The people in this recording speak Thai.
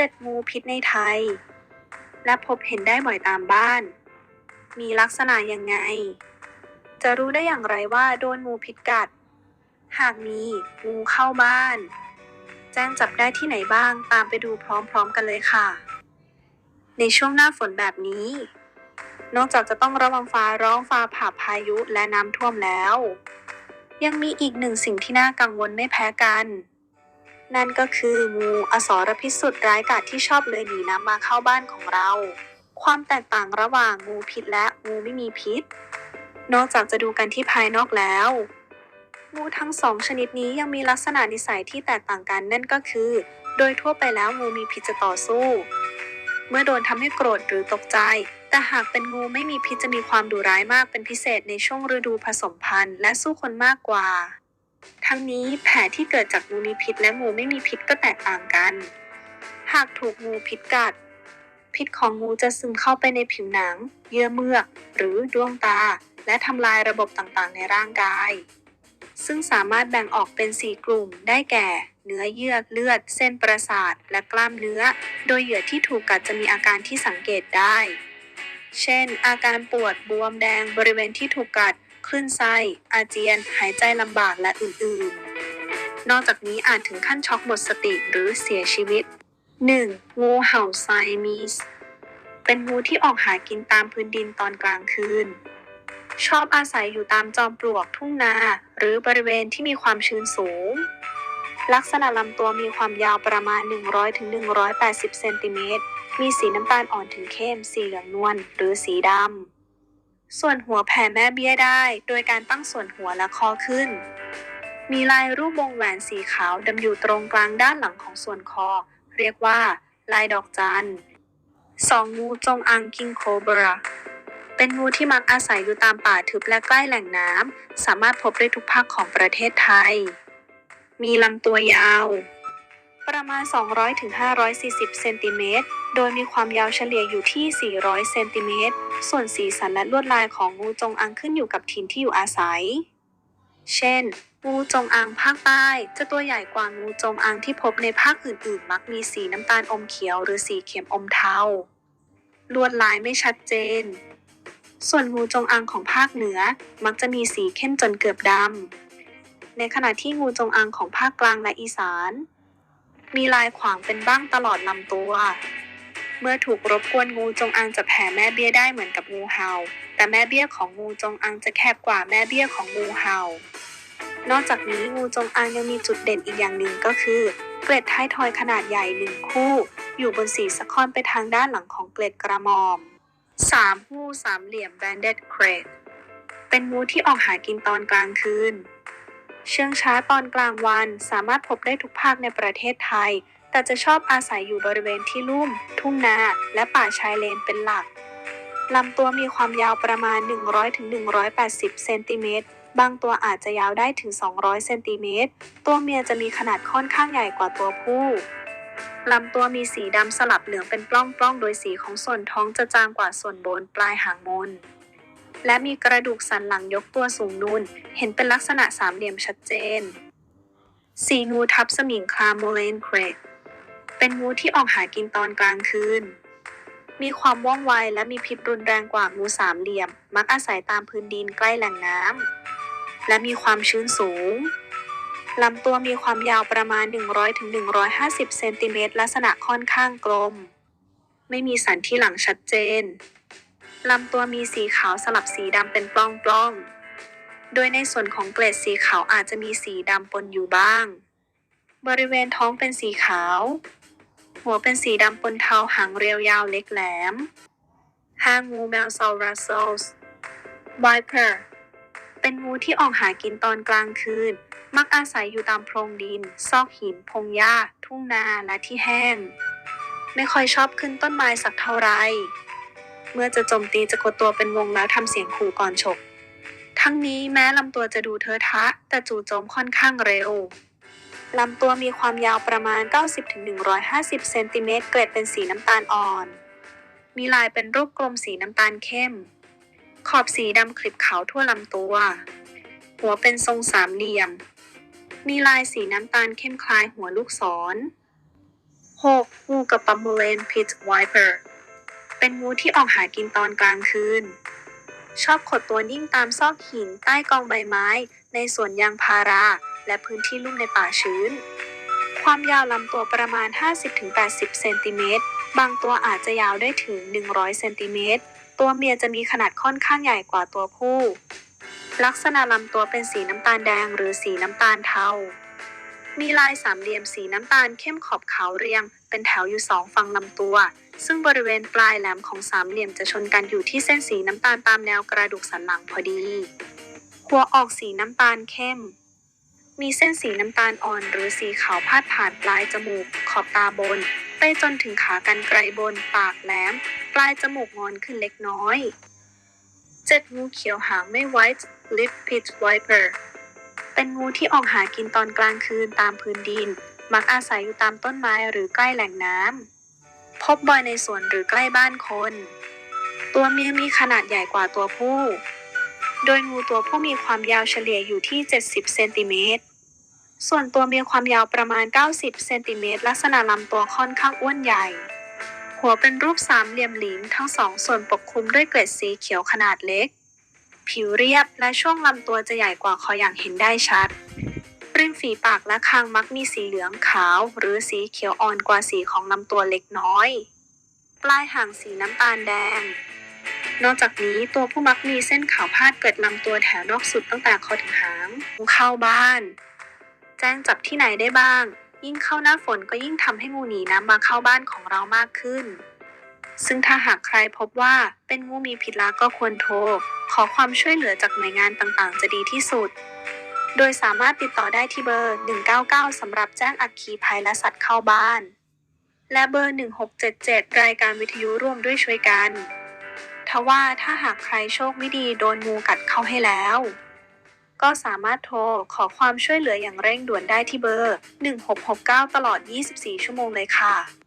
7 งูพิษในไทย และพบเห็นได้บ่อยตามบ้าน มีลักษณะยังไง จะรู้ได้อย่างไรว่าโดนงูพิษกัด หากมีงูเข้าบ้าน แจ้งจับได้ที่ไหนบ้างตามไปดูพร้อมๆกันเลยค่ะ ในช่วงหน้าฝนแบบนี้ นอกจากจะต้องระวังฟ้าร้องฟ้าผ่าพายุและน้ำท่วมแล้ว ยังมีอีกหนึ่งสิ่งที่น่ากังวลไม่แพ้กัน นั่นก็คืองูอสรพิษสุดร้ายกาจที่ชอบเลยหนีน้ำมาเข้าบ้านของเรา ความแตกต่างระหว่างงูพิษและงูไม่มีพิษ นอกจากจะดูกันที่ภายนอกแล้ว งูทั้งสองชนิดนี้ยังมีลักษณะนิสัยที่แตกต่างกันนั่นก็คือ โดยทั่วไปแล้วงูมีพิษจะต่อสู้ เมื่อโดนทำให้โกรธหรือตกใจ แต่หากเป็นงูไม่มีพิษจะมีความดุร้ายมากเป็นพิเศษในช่วงฤดูผสมพันธุ์ และสู้คนมากกว่า ทั้งนี้แผลที่เกิดจากงูมีพิษและงูไม่มีพิษก็แตกต่างกัน หากถูกงูพิษกัด พิษของงูจะซึมเข้าไปในผิวหนัง เยื่อเมือก หรือดวงตา และทำลายระบบต่างๆ ในร่างกาย ซึ่งสามารถแบ่งออกเป็น 4 กลุ่มได้แก่ เนื้อเยื่อเลือด เส้นประสาท และกล้ามเนื้อ โดยเหยื่อที่ถูกกัดจะมีอาการที่สังเกตได้ เช่น อาการปวดบวมแดงบริเวณที่ถูกกัด คลื่นไส้ อาเจียน หายใจลำบากและอื่นๆ นอกจากนี้อาจถึงขั้นช็อกหมดสติหรือเสียชีวิต 1. งูเห่าไซมีส เป็นงูที่ออกหากินตามพื้นดินตอนกลางคืน ชอบอาศัยอยู่ตามจอมปลวกทุ่งนา หรือบริเวณที่มีความชื้นสูง ลักษณะลำตัวมีความยาวประมาณ 100-180 เซนติเมตร มีสีน้ำตาลอ่อนถึงเข้ม สีเหลืองนวลหรือสีดำ ส่วนหัวแผ่แม่เบี้ยได้ โดยการตั้งส่วนหัวและคอขึ้น มีลายรูปวงแหวนสีขาวดำอยู่ตรงกลางด้านหลังของส่วนคอ เรียกว่า ลายดอกจันสองงูจงอางกิงโคบราเป็นงูที่มักอาศัยอยู่ตามป่าทึบและใกล้แหล่งน้ำ สามารถพบได้ทุกภาคของประเทศไทย มีลำตัวยาว ประมาณ 200-540 เซนติเมตร โดยมีความยาวเฉลี่ยอยู่ที่ 400 เซนติเมตร ส่วนสีสันและลวดลายของงูจงอางขึ้นอยู่กับถิ่นที่อยู่อาศัย เช่น งูจงอางภาคใต้ จะตัวใหญ่กว่างูจงอางที่พบในภาคอื่นๆ มักมีสีน้ำตาลอมเขียวหรือสีเขียวอมเทา ลวดลายไม่ชัดเจน ส่วนงูจงอางของภาคเหนือ มักจะมีสีเข้มจนเกือบดำ ในขณะที่งูจงอางของภาคกลางและอีสาน มีลายขวางเป็นบ้างตลอดลำตัว เมื่อถูกรบกวนงูจงอางจะแผ่แม่เบี้ยได้เหมือนกับงูเห่า แต่แม่เบี้ยของงูจงอางจะแคบกว่าแม่เบี้ยของงูเห่า นอกจากนี้งูจงอางยังมีจุดเด่นอีกอย่างหนึ่งก็คือ เกล็ดท้ายทอยขนาดใหญ่หนึ่งคู่ อยู่บนสีสะคอนไปทางด้านหลังของเกล็ดกระหมอม 3. งูสามเหลี่ยม banded crate เป็นงูที่ออกหากินตอนกลางคืน เชื่องช้าตอนกลางวันสามารถพบได้ทุกภาคในประเทศไทย แต่จะชอบอาศัยอยู่บริเวณที่ลุ่ม ทุ่งนา และป่าชายเลนเป็นหลักลำตัวมีความยาวประมาณ 100-180 เซนติเมตร บางตัวอาจจะยาวได้ถึง 200 เซนติเมตร ตัวเมียจะมีขนาดค่อนข้างใหญ่กว่าตัวผู้ลำตัวมีสีดำสลับเหลืองเป็นปล้องๆ โดยสีของส่วนท้องจะจางกว่าส่วนบนปลายหางมน และมีกระดูกสันหลังยกตัวสูงนูน เห็นเป็นลักษณะสามเหลี่ยมชัดเจน สีงูทับสมิงคลาโมเลนเครกเป็นงูที่ออกหากินตอนกลางคืน มีความว่องไวและมีพิษรุนแรงกว่างูสามเหลี่ยม มักอาศัยตามพื้นดินใกล้แหล่งน้ำ และมีความชื้นสูงลำตัวมีความยาวประมาณ 100-150 เซนติเมตรลักษณะค่อนข้างกลม ไม่มีสันที่หลังชัดเจน ลำตัวมีสีขาวสลับสีดำเป็นปล้องๆ โดยในส่วนของเกล็ดสีขาวอาจจะมีสีดำปนอยู่บ้าง บริเวณท้องเป็นสีขาว หัวเป็นสีดำปนเทาหางเรียวยาวเล็กแหลมหางงูแมวซอรัสโซส์ไวเปอร์เป็นงูที่ออกหากินตอนกลางคืน มักอาศัยอยู่ตามโพรงดิน ซอกหิน พงหญ้า ทุ่งนา และที่แห้ง ไม่ค่อยชอบขึ้นต้นไม้สักเท่าไหร เมื่อจะโจมตีจะกดตัวเป็นวงแล้วทำเสียงขู่ก่อนฉก ทั้งนี้แม้ลำตัวจะดูเทอะทะ แต่จู่โจมค่อนข้างเร็วลำตัวมีความยาวประมาณ 90-150 เซนติเมตรเกล็ดเป็นสีน้ำตาลอ่อน มีลายเป็นรูปกลมสีน้ำตาลเข้ม ขอบสีดำคลิบขาวทั่วลำตัว หัวเป็นทรงสามเหลี่ยม มีลายสีน้ำตาลเข้มคล้ายหัวลูกศร 6. งูกับ b u m b l a n Pit Viper เป็ เป็นงูที่ออกหากินตอนกลางคืน ชอบขดตัวนิ่งตามซอกหินใต้กองใบไม้ ในสวนยางพารา และพื้นที่ลุ่มในป่าชื้น ความยาวลำตัวประมาณ 50-80 เซนติเมตร บางตัวอาจจะยาวได้ถึง 100 เซนติเมตร ตัวเมียจะมีขนาดค่อนข้างใหญ่กว่าตัวผู้ ลักษณะลำตัวเป็นสีน้ำตาลแดงหรือสีน้ำตาลเทา มีลายสามเหลี่ยมสีน้ำตาลเข้มขอบขาวเรียง เป็นแถวอยู่สองฝั่งลำตัว ซึ่งบริเวณปลายแหลมของสามเหลี่ยมจะชนกันอยู่ที่เส้นสีน้ำตาลตามแนวกระดูกสันหลังพอดี หัวออกสีน้ำตาลเข้ม มีเส้นสีน้ำตาลอ่อนหรือสีขาวพาดผ่านปลายจมูก ขอบตาบน ไปจนถึงขากรรไกรบน ปากแหลม ปลายจมูกงอนขึ้นเล็กน้อย เจ็ดงูเขียวหางไม่ไวท์ lip pit viper เป็นงูที่ออกหากินตอนกลางคืนตามพื้นดิน มักอาศัยอยู่ตามต้นไม้หรือใกล้แหล่งน้ำ พบบ่อยในสวนหรือใกล้บ้านคน ตัวเมียมีขนาดใหญ่กว่าตัวผู้ โดยงูตัวผู้มีความยาวเฉลี่ยอยู่ที่ 70 เซนติเมตร ส่วนตัวเมียความยาวประมาณ 90 เซนติเมตร ลักษณะลำตัวค่อนข้างอ้วนใหญ่ หัวเป็นรูปสามเหลี่ยมหลิงทั้งสองส่วนปกคลุมด้วยเกล็ดสีเขียวขนาดเล็ก ผิวเรียบและช่วงลำตัวจะใหญ่กว่าคออย่างเห็นได้ชัด ริมฝีปากและคางมักมีสีเหลืองขาว หรือสีเขียวอ่อนกว่าสีของลำตัวเล็กน้อย ปลายหางสีน้ำตาลแดง นอกจากนี้ตัวผู้มักมีเส้นขาวพาดเกิดลำตัวแถวนอกสุดตั้งแต่คอถึงหางงูเข้าบ้าน แจ้งจับที่ไหนได้บ้าง ยิ่งเข้าหน้าฝนก็ยิ่งทำให้งูหนีน้ำมาเข้าบ้านของเรามากขึ้น ซึ่งถ้าหากใครพบว่าเป็นงูมีพิษร้าก็ควรโทร ขอความช่วยเหลือจากหน่วยงานต่างๆ จะดีที่สุด โดยสามารถติดต่อได้ที่เบอร์ 199 สำหรับแจ้งอัคคีภัยและสัตว์เข้าบ้าน และเบอร์ 1677 รายการวิทยุร่วมด้วยช่วยกันทว่าถ้าหากใครโชคไม่ดีโดนงูกัดเข้าให้แล้ว ก็สามารถโทรขอความช่วยเหลืออย่างเร่งด่วนได้ที่เบอร์ 1669 ตลอด 24 ชั่วโมงเลยค่ะ